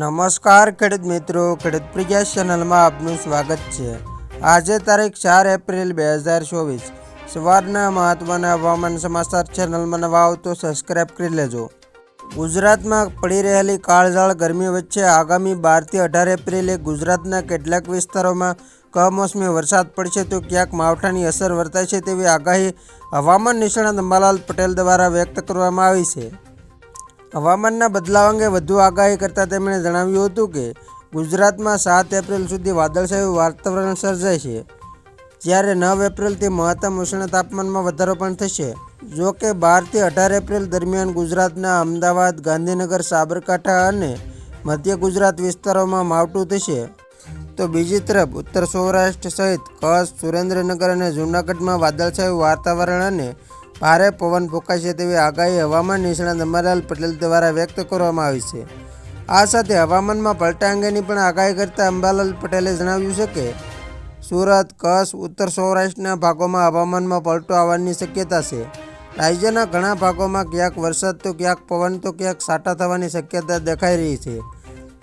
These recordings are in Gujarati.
નમસ્કાર, ખેડૂત મિત્રો. ખેડૂત પ્રિયા ચેનલમાં આપનું સ્વાગત છે. આજે તારીખ ચાર એપ્રિલ બે હજાર ચોવીસ. સવારના મહત્વના હવામાન સમાચાર ચેનલમાં નવા આવતો તો સબસ્ક્રાઇબ કરી લેજો. ગુજરાતમાં પડી રહેલી કાળઝાળ ગરમી વચ્ચે આગામી બારથી અઢાર એપ્રિલે ગુજરાતના કેટલાક વિસ્તારોમાં કમોસમી વરસાદ પડશે તો ક્યાંક માવઠાની અસર વર્તાશે તેવી આગાહી હવામાન નિષ્ણાત અંબાલાલ પટેલ દ્વારા વ્યક્ત કરવામાં આવી છે. હવામાનના બદલાવ અંગે વધુ આગાહી કરતાં તેમણે જણાવ્યું હતું કે, ગુજરાતમાં સાત એપ્રિલ સુધી વાદળછાયું વાતાવરણ સર્જાય છે જ્યારે નવ એપ્રિલથી મહત્તમ ઉષ્ણ તાપમાનમાં વધારો પણ થશે. જો કે બારથી અઢાર એપ્રિલ દરમિયાન ગુજરાતના અમદાવાદ, ગાંધીનગર, સાબરકાંઠા અને મધ્ય ગુજરાત વિસ્તારોમાં માવઠું થશે. તો બીજી તરફ, ઉત્તર સૌરાષ્ટ્ર સહિત કચ્છ, સુરેન્દ્રનગર અને જૂનાગઢમાં વાદળછાયું વાતાવરણ અને ભારે પવન ફૂંકાશે તેવી આગાહી હવામાન નિષ્ણાત અંબાલાલ પટેલ દ્વારા વ્યક્ત કરવામાં આવી છે. આ સાથે હવામાનમાં પલટા અંગેની પણ આગાહી કરતા અંબાલાલ પટેલે જણાવ્યું છે કે, સુરત, કચ્છ, ઉત્તર સૌરાષ્ટ્રના ભાગોમાં હવામાનમાં પલટો આવવાની શક્યતા છે. રાજ્યના ઘણા ભાગોમાં ક્યાંક વરસાદ તો ક્યાંક પવન તો ક્યાંક સાટા થવાની શક્યતા દેખાઈ રહી છે.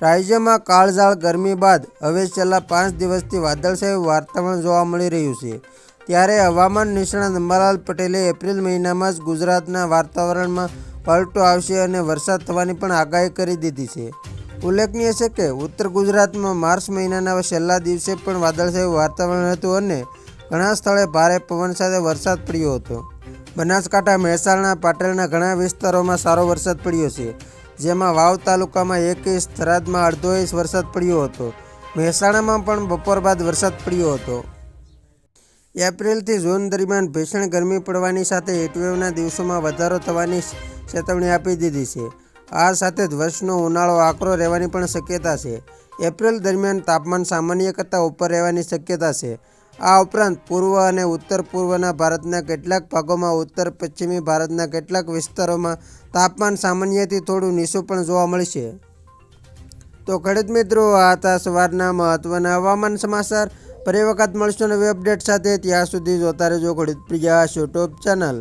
રાજ્યમાં કાળઝાળ ગરમી બાદ હવે છેલ્લા પાંચ દિવસથી વાદળછાયું વાતાવરણ જોવા મળી રહ્યું છે. ત્યારે હવામાન નિષ્ણાત અંબાલાલ પટેલે એપ્રિલ મહિનામાં જ ગુજરાતના વાતાવરણમાં પલટો આવશે અને વરસાદ થવાની પણ આગાહી કરી દીધી છે. ઉલ્લેખનીય છે કે, ઉત્તર ગુજરાતમાં માર્ચ મહિનાના છેલ્લા દિવસે પણ વાદળછાયું વાતાવરણ હતું અને ઘણા સ્થળે ભારે પવન સાથે વરસાદ પડ્યો હતો. બનાસકાંઠા, મહેસાણા, પાટણના ઘણા વિસ્તારોમાં સારો વરસાદ પડ્યો છે, જેમાં વાવ તાલુકામાં એક ઇંચ, થરાદમાં અડધો ઇંચ વરસાદ પડ્યો હતો. મહેસાણામાં પણ બપોર બાદ વરસાદ પડ્યો હતો. એપ્રિલથી જૂન દરમિયાન ભીષણ ગરમી પડવાની સાથે હીટવેવના દિવસોમાં વધારો થવાની ચેતવણી આપી દીધી છે. આ સાથે જ વર્ષનો ઉનાળો આકરો રહેવાની પણ શક્યતા છે. એપ્રિલ દરમિયાન તાપમાન સામાન્ય કરતાં ઉપર રહેવાની શક્યતા છે. આ ઉપરાંત પૂર્વ અને ઉત્તર પૂર્વના ભારતના કેટલાક ભાગોમાં ઉત્તર પશ્ચિમી ભારતના કેટલાક વિસ્તારોમાં તાપમાન સામાન્યથી થોડું નીચું પણ જોવા મળશે તો ખેડૂત મિત્રો, આ હતા સવારના મહત્ત્વના હવામાન સમાચાર. ફરી વખત મળશું નવી અપડેટ સાથે. ત્યાં સુધી જોતા રહેજો ખેડૂત પ્રિયા યુટ્યુબ ચેનલ